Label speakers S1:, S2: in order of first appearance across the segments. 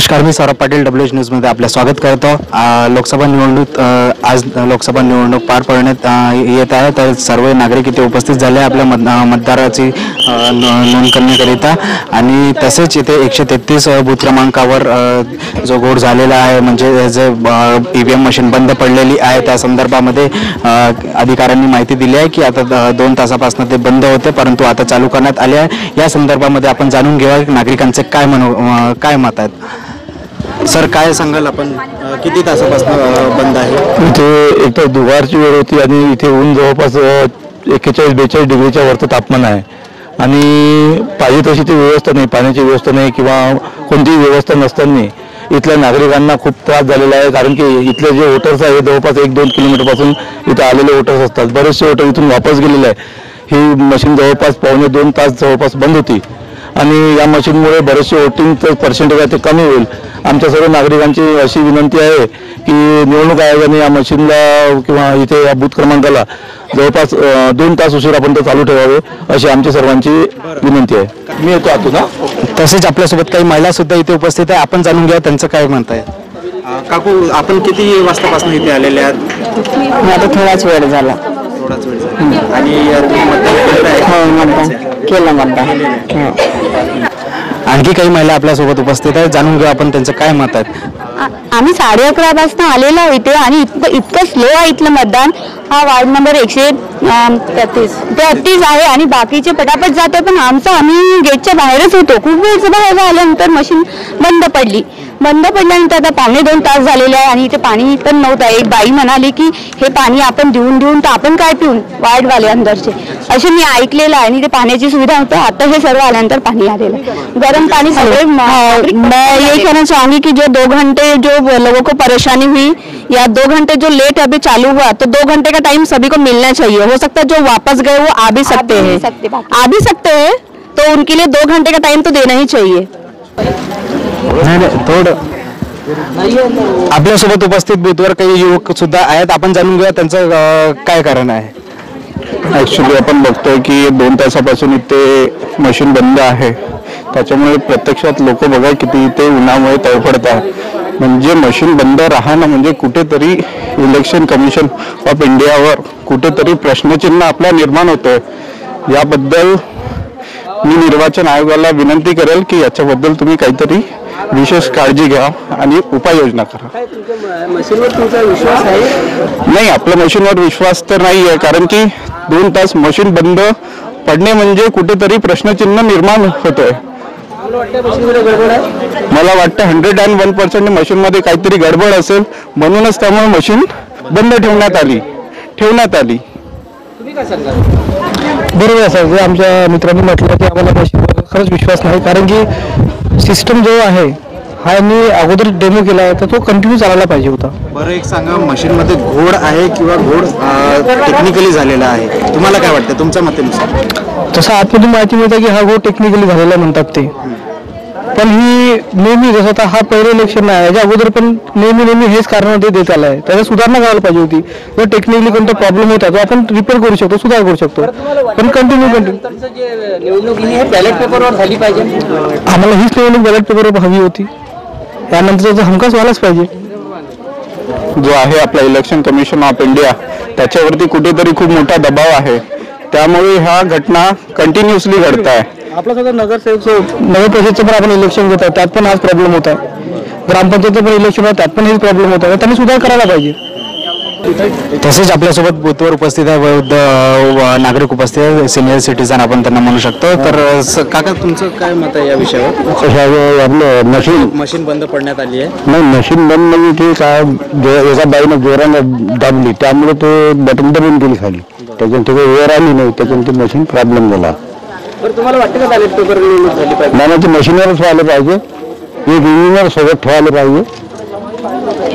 S1: नमस्कार मी Saurabh Patil W H न्यूजमध्ये आपलं स्वागत करतो. लोकसभा निवडणूक आज लोकसभा निवडणूक पार पडण्यात येत आहे. तर सर्व नागरिक इथे उपस्थित झाले आहे आपल्या मत मतदाराची नोंद करण्याकरिता. आणि तसेच इथे एकशे तेहतीस बूथ क्रमांकावर जो घोड झालेला आहे म्हणजे जे ई व्ही एम मशीन बंद पडलेली आहे त्या संदर्भामध्ये अधिकाऱ्यांनी माहिती दिली आहे की आता द- दोन तासापासून ते बंद होते परंतु आता चालू करण्यात आले आहे. या संदर्भामध्ये आपण जाणून घेऊया की नागरिकांचे काय मनो काय मत आहेत. सर काय सांगाल आपण? किती तासापासून बंद आहे?
S2: इथे एक तर दुपारची वेळ होती आणि इथे ऊन जवळपास एक्केचाळीस बेचाळीस डिग्रीच्या वरचं तापमान आहे. आणि पाहिजे तशी ती व्यवस्था नाही पाण्याची व्यवस्था नाही किंवा कोणतीही व्यवस्था नसताना इथल्या नागरिकांना खूप त्रास झालेला आहे. कारण की इथले जे वोटर्स आहे जवळपास एक दोन किलोमीटरपासून इथं आलेले वोटर्स असतात. बरेचसे वोटर इथून वापस गेलेले आहे ही मशीन जवळपास पावणे दोन तास जवळपास बंद होती. आणि या मशीनमुळे बरेचसे वोटिंगचं पर्सेंटेज आहे ते कमी होईल. आमच्या सर्व नागरिकांची अशी विनंती आहे की निवडणूक आयोगाने या मशीनला किंवा इथे या बूथ क्रमांकाला जवळपास दोन तास उशिरापर्यंत चालू ठेवावे अशी आमची सर्वांची विनंती आहे. मी येतो आतून
S1: तसेच आपल्यासोबत काही महिला सुद्धा इथे उपस्थित आहे. आपण जाणून घ्या त्यांचं काय म्हणत आहे काकू आपण किती वाजतापासून इथे आलेले आहात?
S3: आता थोडाच वेळ झाला.
S1: थोडाच वेळ झाला. आणि मतदान आहे?
S3: केलं मतदान हो.
S1: आणखी काही महिला आपल्यासोबत उपस्थित आहेत. जाणून घेऊ आपण त्यांचं काय मत आहे.
S3: आम्ही साडे अकरा वाजता आलेलो आहोत इथे आणि इतकं इतकं स्लो आहे इथलं मतदान. हा वार्ड नंबर एकशे अं, तेहतीस. तेहतीस आहे आणि बाकीचे पटापट जाते पण आमचं आम्ही गेटच्या बाहेरच होतो. खूप वेळचं बाहेर आल्यानंतर मशीन बंद पडली. बंद पडल्यानंतर आता पावणे दोन तास झालेले आहे आणि इथे पाणी पण नव्हतं. एक बाई म्हणाली की हे पाणी आपण देऊन देऊन तर आपण काय पिऊन? वार्डवाले अंदरचे. असे मी ऐकलेलं आहे आणि ते पाण्याची सुविधा होतं. आता हे सर्व आल्यानंतर पाणी आलेलं आहे. गरम पानी सगळे मैं यही कहना चाहूँगी कि जो दो घंटे जो लोगों को परेशानी हुई या दो घंटे जो लेट अभी चालू हुआ तो दो घंटे का टाइम सभी को मिलना चाहिए। हो सकता है जो वापस गए वो आ भी सकते हैं। आ भी सकते हैं तो उनके लिए दो घंटे का टाइम तो देना ही चाहिए।
S1: नाही नाही थोडं. आपल्यासोबत उपस्थित बूथवर काही युवक सुद्धा आहेत. आपण जाणून घेऊया त्यांचं काय कारण आहे.
S2: ॲक्च्युली आपण बघतोय की दोन तासापासून इथे मशीन बंद आहे. त्याच्यामुळे प्रत्यक्षात लोक बघा किती इथे उन्हामुळे तळफडत आहे म्हणजे मशीन बंद राहणं म्हणजे कुठेतरी इलेक्शन कमिशन ऑफ इंडियावर कुठेतरी प्रश्नचिन्ह आपला निर्माण होतोय. याबद्दल मी निर्वाचन आयोगाला विनंती करेल की याच्याबद्दल तुम्ही काहीतरी विशेष काळजी घ्या आणि उपाययोजना करा.
S4: मशीनवर तुमचा विश्वास आहे?
S2: नाही आपल्या मशीनवर विश्वास तर नाही आहे कारण की दोन तास मशीन बंद पडणे म्हणजे कुठेतरी प्रश्नचिन्ह निर्माण होतोय.
S4: मला वाटतं मशीनमध्ये गडबड आहे.
S2: मला वाटतं हंड्रेड अँड वन पर्सेंट मशीनमध्ये काहीतरी गडबड असेल म्हणूनच त्यामुळे मशीन बंद ठेवण्यात आली ठेवण्यात आली.
S5: बरोबर आहे सर जे आमच्या मित्रांनी म्हटलं की आम्हाला मशीनवर खरंच विश्वास नाही कारण की सिस्टम जो आहे हा मी अगोदर डेमो केला आहे तर तो कंटिन्यू चालायला पाहिजे होता.
S1: बरं एक सांगा मशीनमध्ये घोड आहे किंवा घोड टेक्निकली झालेला आहे? तुम्हाला काय वाटतं? तुमच्या मतेनुसार
S5: तसं आतमधून माहिती मिळते की हा घोड टेक्निकली झालेला म्हणतात ते. पण ही नेहमी जसं आता हा पहिलं इलेक्शन नाही याच्या अगोदर पण नेहमी नेहमी हेच कारण ते देत आलं आहे त्याला सुधारणा करायला पाहिजे होती. जर टेक्निकली कोणता प्रॉब्लेम होता तो आपण रिपेअर करू शकतो सुधार करू शकतो. पण कंटिन्यू कंटिन्यू
S4: नंतरचं जे निवडणूक बॅलेट पेपरवर झाली पाहिजे?
S5: आम्हाला हीच निवडणूक बॅलेट पेपरवर हवी होती. यानंतर हमखास व्हायलाच पाहिजे.
S2: जो आहे आपला इलेक्शन कमिशन ऑफ इंडिया त्याच्यावरती कुठेतरी खूप मोठा दबाव आहे. त्यामुळे ह्या घटना कंटिन्युअसली घडत आहे
S5: आपला सगळं नगरसेवक नगर परिषदचं पण आपण इलेक्शन घेत आहे त्यात पण हाच प्रॉब्लेम होत आहे ग्रामपंचायतचं पण इलेक्शन आहे त्यात पण हेच प्रॉब्लेम होत आहे त्यांनी सुधार करायला पाहिजे.
S1: तसेच आपल्यासोबत बूथवर उपस्थित आहे वयोद्ध अ, नागरिक उपस्थित आहे सिनियर सिटीजन आपण त्यांना म्हणू शकतो. तर स- काका तुमचं काय मत आहे या विषयावर?
S2: आपलं मशीन
S1: मशीन बंद पडण्यात आली आहे.
S2: नाही मशीन बंद म्हणजे ते काय जो- एका बाईनं जोरानं दाबली त्यामुळे ते बटन दबून गेली खाली. त्याच्यानं ते काही वर आली नाही त्याच्यानं ते मशीन प्रॉब्लेम झाला.
S4: बरं तुम्हाला वाटतं का बॅलेट पेपर निवडणूक झाली पाहिजे?
S2: नाही ते मशीनवरच व्हायला पाहिजे. एक इंजिनियर सोबत ठेवायला पाहिजे.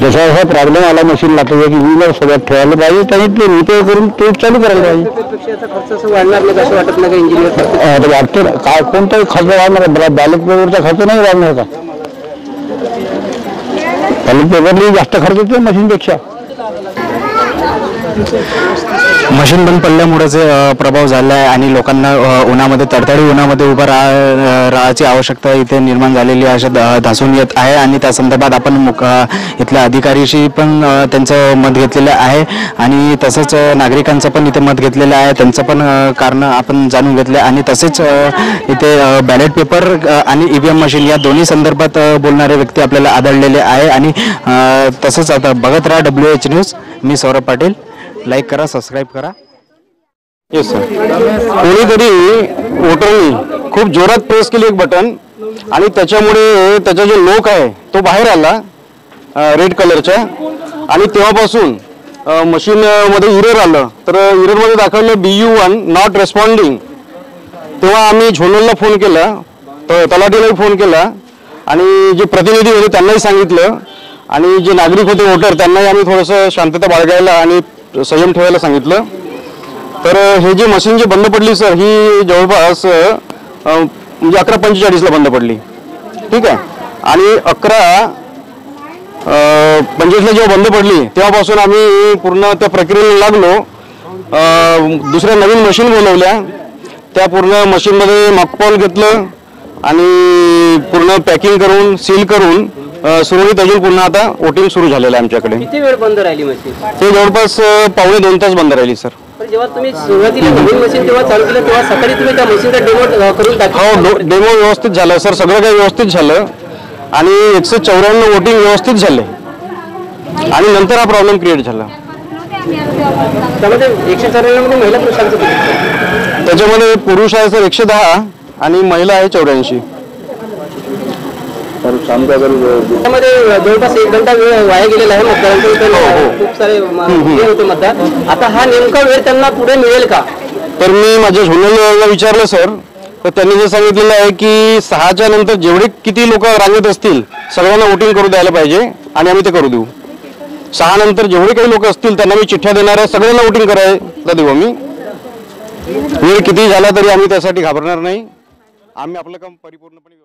S2: जसा जसा प्रॉब्लेम आला मशीनला तर एक इंजिनियर सोबत ठेवायला पाहिजे. त्यांनी ते रिपेअर करून ते चालू करायला पाहिजे.
S4: याचा खर्च असं वाढणार नाही असं वाटत नाही
S2: आता वाटतं ना, काय कोणताही खर्च वाढणार मला बॅलेट पेपरचा खर्च नाही वाढणार का? बॅलेट पेपरली जास्त खर्च येतो मशीनपेक्षा.
S1: मशीन बंद पडल्यामुळेच प्रभाव झाला आहे आणि लोकांना उन्हामध्ये तडतडी उन्हामध्ये उभं राहा राहायची आवश्यकता इथे निर्माण झालेली अशा ध- धासून येत आहे आणि त्या संदर्भात आपण इथल्या अधिकारीशी पण त्यांचं मत घेतलेलं आहे आणि तसंच नागरिकांचं पण इथे मत घेतलेलं आहे. त्यांचं पण कारण आपण जाणून घेतलं आणि तसेच इथे बॅलेट पेपर आणि ईव्हीएम मशीन या दोन्ही संदर्भात बोलणारे व्यक्ती आपल्याला आढळलेले आहे आणि तसंच आता बघत राहा डब्ल्यू एच न्यूज मी सौरभ पाटील. लाईक करा सबस्क्राईब करा.
S6: येस सर कोणीतरी वोटरनी खूप जोरात प्रेस केली एक बटन आणि त्याच्यामुळे त्याचा जो लोक आहे तो बाहेर आला रेड कलरच्या आणि तेव्हापासून मशीन मध्ये इरर आलं. तर इररमध्ये दाखवलं B U one not responding तेव्हा आम्ही झोनलला फोन केला तर तलाठीलाही फोन केला. आणि जे प्रतिनिधी होते त्यांनाही सांगितलं. आणि जे नागरिक होते वोटर त्यांनाही आम्ही थोडंसं शांतता बाळगायला आणि संयम ठेवायला सांगितलं. तर हे जे मशीन जी बंद पडली सर ही जवळपास म्हणजे अकरा पंचेचाळीसला बंद पडली. ठीक आहे? आणि अकरा पंचवीसला जेव्हा बंद पडली तेव्हापासून आम्ही पूर्ण त्या प्रक्रियेला लागलो. दुसऱ्या नवीन मशीन बोलवल्या त्या पूर्ण मशीनमध्ये मकपॉल घेतलं आणि पूर्ण पॅकिंग करून सील करून सुरळीत अजून पुन्हा आता वोटिंग सुरू झालेलं आहे आमच्याकडे.
S4: किती वेळ बंद राहिली मशीन?
S6: ते जवळपास पावणे दोन तास बंद राहिली सर.
S4: पण जेव्हा तुम्ही सुरुवातीला नवीन मशीन जेव्हा चालू केलं तेव्हा सकाळी तुम्ही त्या मशीनचा डेमो करून
S6: हो डेमो व्यवस्थित झालं सर. सगळं काही व्यवस्थित झालं. आणि एकशे चौऱ्याण्णव वोटिंग व्यवस्थित झाले. आणि नंतर हा प्रॉब्लेम क्रिएट झाला.
S4: त्यामध्ये एकशे चौऱ्याण्णव महिला पुरुषांचं किती?
S6: त्याच्यामध्ये पुरुष आहे सर एकशे दहा आणि महिला आहे चौऱ्याऐंशी.
S4: त्यामध्ये जवळपास एक घंटा वेळ वाया गेलेला आहे मतदारांचा इथे खूप सारे हे होते मतदार. आता हा नेमका वेळ त्यांना पुढे मिळेल का?
S6: तर मी माझ्या झोनलला विचारलं सर. तर त्यांनी जे सांगितलेलं आहे की सहाच्या नंतर जेवढे किती लोक रांगेत असतील सगळ्यांना वोटिंग करू द्यायला पाहिजे आणि आम्ही ते करू देऊ. सहा नंतर जेवढे काही लोक असतील त्यांना मी चिठ्ठ्या देणार आहे सगळ्यांना वोटिंग करायला देऊ आम्ही. वेळ किती झाला तरी आम्ही त्यासाठी घाबरणार नाही. आम्ही आपलं काम परिपूर्णपणे